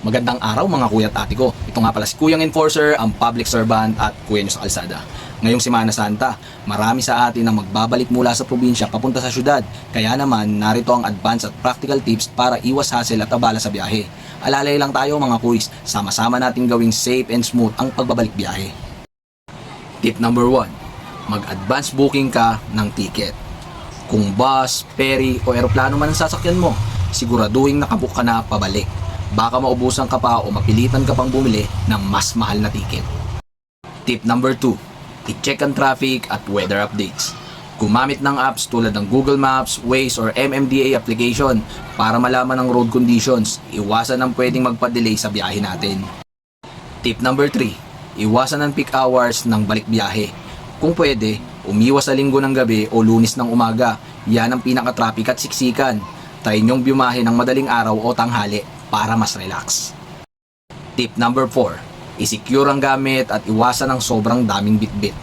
Magandang araw mga kuya at ate ko. Ito nga pala si Kuyang Enforcer, ang public servant at kuya nyo sa kalsada. Ngayong Semana Santa, marami sa atin ang magbabalik mula sa probinsya papunta sa syudad. Kaya naman, narito ang advance at practical tips para iwas hassle at abala sa biyahe. Alalay lang tayo mga kuys, sama-sama natin gawing safe and smooth ang pagbabalik biyahe. Tip number 1. Mag-advance booking ka ng ticket. Kung bus, ferry o eroplano man ang sasakyan mo, siguraduhin nakabook ka na pabalik. Baka maubusan ka pa o mapilitan ka pang bumili ng mas mahal na ticket. Tip number 2. I-check ang traffic at weather updates. Gumamit ng apps tulad ng Google Maps, Waze or MMDA application para malaman ang road conditions. Iwasan ang pwedeng magpa-delay sa biyahe natin. Tip number 3. Iwasan ang peak hours ng balik biyahe. Kung pwede, umiwas sa linggo ng gabi o lunis ng umaga. Yan ang pinaka-traffic at siksikan. Try nyong biyahe ng madaling araw o tanghali para mas relax. Tip number 4. I-secure ang gamit at iwasan ang sobrang daming bitbit.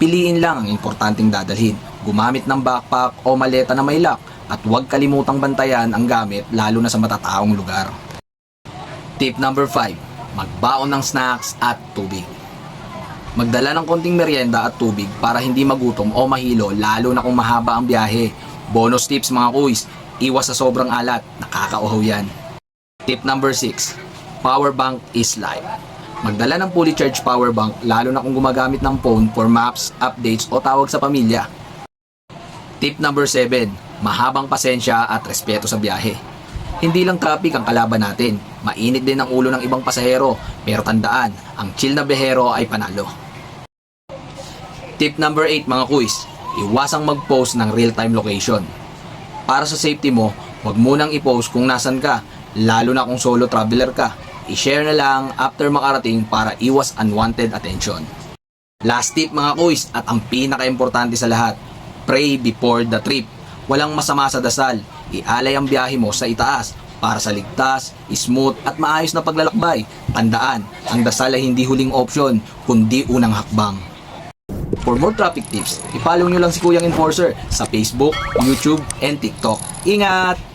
Piliin lang ang importanteng dadalhin. Gumamit ng backpack o maleta na may lock at huwag kalimutang bantayan ang gamit lalo na sa matataong lugar. Tip number 5. Magbaon ng snacks at tubig. Magdala ng konting merienda at tubig para hindi magutom o mahilo lalo na kung mahaba ang biyahe. Bonus tips mga kuys, iwas sa sobrang alat, nakakauhaw yan. Tip number 6. Power bank is life. Magdala ng fully charged power bank lalo na kung gumagamit ng phone for maps, updates o tawag sa pamilya. Tip number 7. Mahabang pasensya at respeto sa biyahe. Hindi lang traffic ang kalaban natin. Mainit din ang ulo ng ibang pasahero. Pero tandaan, ang chill na biyahero ay panalo. Tip number 8 mga kuys. Iwasang mag-post ng real-time location. Para sa safety mo, huwag munang i-post kung nasan ka, lalo na kung solo traveler ka. I-share na lang after makarating para iwas unwanted attention. Last tip mga kuys at ang pinaka-importante sa lahat, pray before the trip. Walang masama sa dasal. Ialay ang biyahe mo sa itaas para sa ligtas, smooth at maayos na paglalakbay. Tandaan, ang dasal ay hindi huling option, kundi unang hakbang. For more traffic tips, i-follow nyo lang si Kuyang Enforcer sa Facebook, YouTube, and TikTok. Ingat!